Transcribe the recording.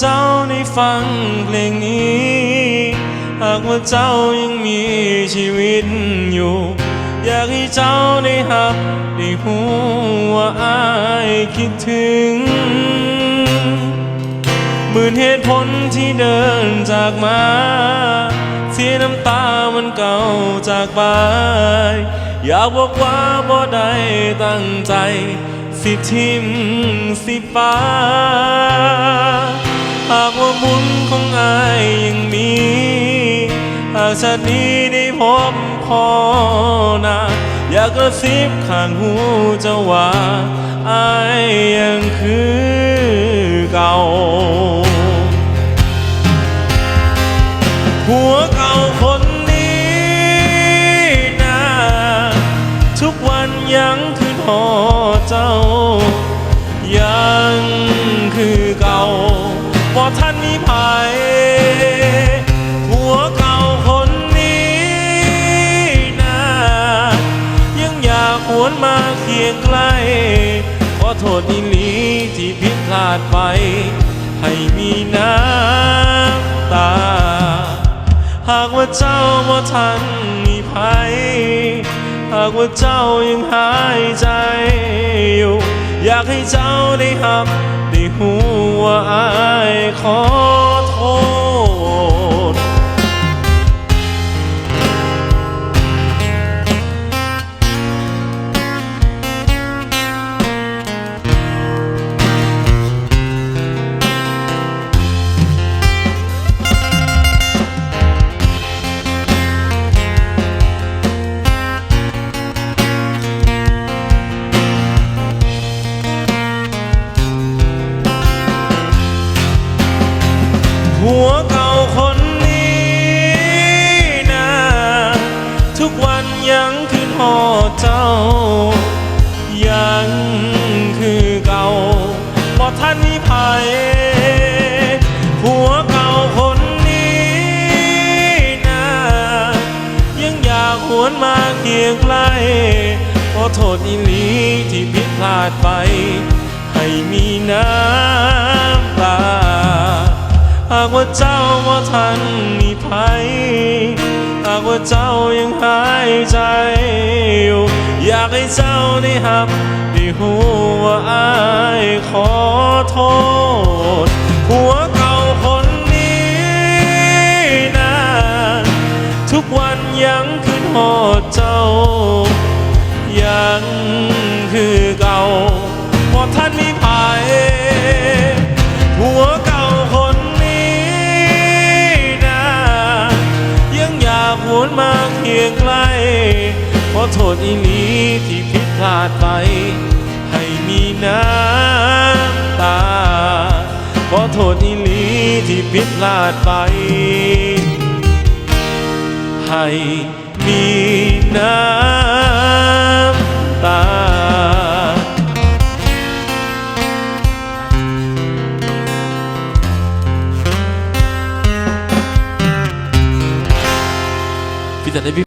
เจ้าได้ฟังเพลงนี้ หากว่าเจ้ายังมีชีวิตอยู่ อยากให้เจ้าได้หับได้หูว่าอายคิดถึงหมื่นเหตุผลที่เดินจากมาเสียน้ำตามันเก่าจากไป อยากบอกว่าบ่ได้ตั้งใจ สิทิมสิฟ้า หากว่าบุญของอายยังมีหากชาตินี้ได้พบพอนาอยากกระซิบข้างหูเจ้าว่าอายยังคือเก่าหัวเก่าคนนี้นะทุกวันยังคือ พอท่านมีภัยหัวเก่าคนนี้นะยังอยากหวนมาเคียงใกล้ขอโทษอีหลีที่ผิดพลาดไป ให้มีน้ำตา หากว่าเจ้าบ่ทันมีภัยหากว่าเจ้ายังหายใจอยู่ อยากให้เจ้าได้หับได้หู ว่าอายขอ เก่าคนนี้นะทุกวันยังคือหอเจ้า ยังคือเก่าบอท่านมีภัยหัวเก่าคนนี้นะยังอยากหวนมาเคียงใกล้ขอโทษอีหลีที่ผิดพลาดไป ให้มีน้ำตาากว่าเจ้าว่าทันมีภัยหากว่าเจ้ายังหายใจอยู่ อยากให้เจ้าได้หับได้หูว่าอายขอโทษ หัวเก่าคนนี้นะทุกวันยังคืนหอดเจ้ายังากหวนมาเคียงใกล้ขอโทษอีนี้ที่ผิดพลาดไป ให้มีน้ำตาขอโทษอีหลีที่ผิดพลาดไป ให้มีน้ำ